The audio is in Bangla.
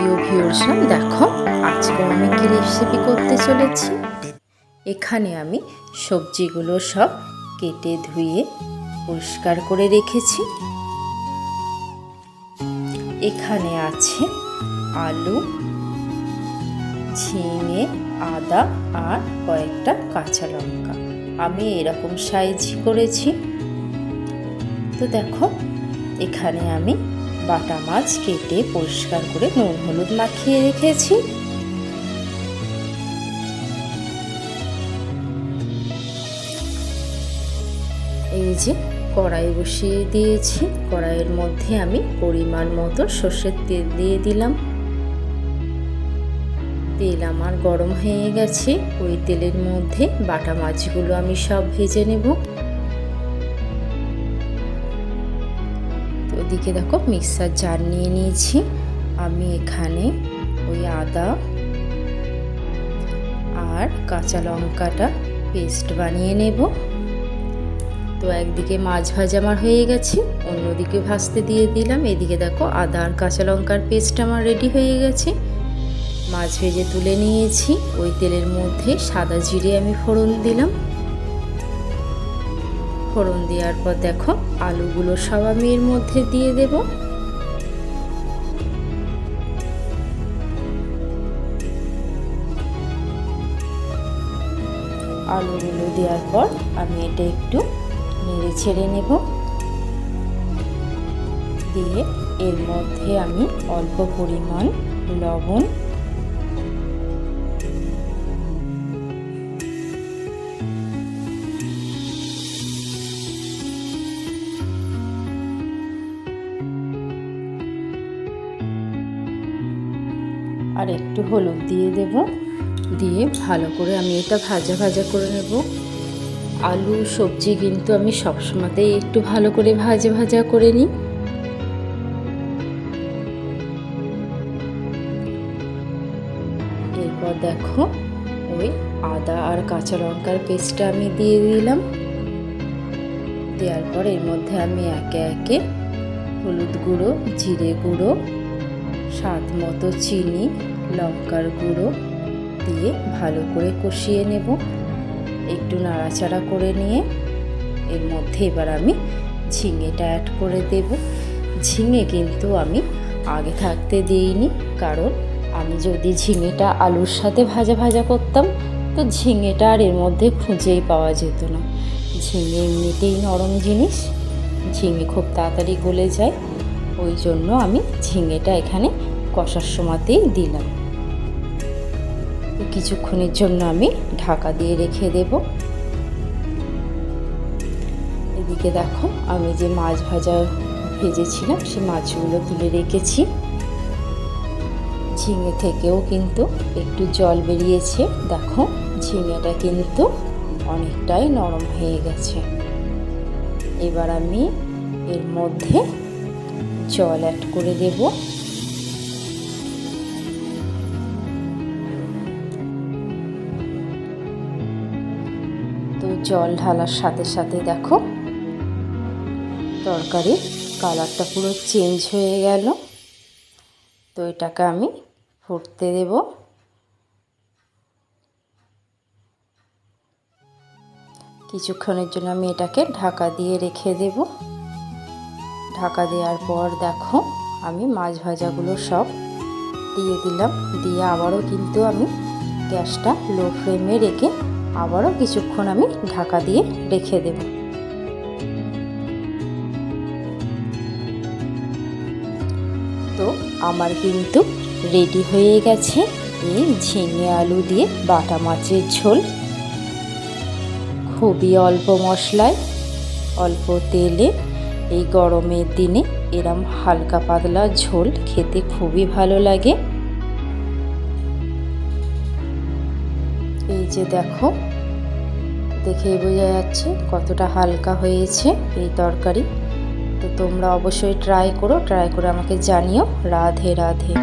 প্রিয় ভিউয়ার্সরা দেখো, আজকে আমি কি রেসিপি করতে চলেছি। এখানে আমি সবজিগুলো সব কেটে ধুয়ে পরিষ্কার করে রেখেছি। এখানে আছে আলু, ঝিঙে, আদা আর কয়েকটা কাঁচা লঙ্কা। আমি এরকম সাইজ করেছি। তো দেখো, এখানে আমি বাটা মাছ কেটে পরিষ্কার করে নুন হলুদ মাখিয়ে রেখেছি। এই যে কড়াই বসিয়ে দিয়েছি। কড়াইয়ের মধ্যে আমি পরিমাণ মতো সর্ষের তেল দিয়ে দিলাম। তেল আমার গরম হয়ে গেছে। ওই তেলের মধ্যে বাটা মাছগুলো আমি সব ভেজে নেব। তো ওদিকে দেখো মিক্সার জার নিয়ে নিয়েছি। আমি এখানে ওই আদা আর কাঁচা লঙ্কাটা পেস্ট বানিয়ে নেব। তো একদিকে মাছ ভাজা আমার হয়ে গেছে, অন্যদিকে ভাজতে দিয়ে দিলাম। এদিকে দেখো আদা আর কাঁচা লঙ্কার পেস্ট আমার রেডি হয়ে গেছে। মাছ ভেজে তুলে নিয়েছি। ওই তেলের মধ্যে সাদা জিরে আমি ফোড়ন দিলাম। ফোড়ন দেওয়ার পর দেখো, আলুগুলো সব আমি এর মধ্যে দিয়ে দেব। আলুগুলো দেওয়ার পর আমি এটা একটু নেড়ে ছেড়ে নেব। দিয়ে এর মধ্যে আমি অল্প পরিমাণ লবণ আর একটু হলুদ দিয়ে দেব। দিয়ে ভালো করে আমি এটা ভাজা ভাজা করে নেব। আলু, সবজি কিন্তু আমি সবসময়তেই একটু ভালো করে ভাজা ভাজা করে নিই। এরপর দেখো, ওই আদা আর কাঁচা লঙ্কার পেস্টটা আমি দিয়ে দিলাম। দেওয়ার পর এর মধ্যে আমি একে একে হলুদ গুঁড়ো, জিরে গুঁড়ো, স্বাদ মতো চিনি লঙ্কার গুঁড়ো দিয়ে ভালো করে কষিয়ে নেব। একটু নাড়াচাড়া করে নিয়ে এর মধ্যে এবার আমি ঝিঙেটা অ্যাড করে দেব। ঝিঙে কিন্তু আমি আগে থাকতে দিইনি, কারণ আমি যদি ঝিঙেটা আলুর সাথে ভাজা ভাজা করতাম, তো ঝিঙেটা আর এর মধ্যে খুঁজেই পাওয়া যেত না। ঝিঙে এমনিতেই নরম জিনিস, ঝিঙে খুব তাড়াতাড়ি গলে যায়। ওই জন্য আমি ঝিঙেটা এখানে কষার সময়তেই দিলাম। কিছুক্ষণের জন্য আমি ঢাকা দিয়ে রেখে দেব। এদিকে দেখো, আমি যে মাছ ভাজা ভেজেছিলাম সে মাছগুলো তুলে রেখেছি। ঝিঙে থেকেও কিন্তু একটু জল বেরিয়েছে। দেখো, ঝিঙেটা কিন্তু অনেকটাই নরম হয়ে গেছে। এবার আমি এর মধ্যে জল অ্যাড করে দেব। জল ঢালার সাথে সাথে দেখো, তরকারির কালারটা পুরো চেঞ্জ হয়ে গেল। তো এটাকে আমি ফুটতে দেব। কিছুক্ষণের জন্য আমি এটাকে ঢাকা দিয়ে রেখে দেব। ঢাকা দেওয়ার পর দেখো, আমি মাছ ভাজাগুলো সব দিয়ে দিলাম। দিয়ে আবারও কিন্তু আমি গ্যাসটা লো ফ্লেমে রেখে আবারও কিছুক্ষণ আমি ঢাকা দিয়ে রেখে দেব। তো আমার কিন্তু রেডি হয়ে গেছে এই ঝিঙে আলু দিয়ে বাটা মাছের ঝোল। খুবই অল্প মশলায়, অল্প তেলে এই গরমের দিনে এরম হালকা পাতলা ঝোল খেতে খুবই ভালো লাগে। যে দেখো, দেখেই বোঝা যাচ্ছে কতটা হালকা হয়েছে এই তরকারি। তো তোমরা অবশ্যই ট্রাই করো ট্রাই করে আমাকে জানিও। রাধে রাধে।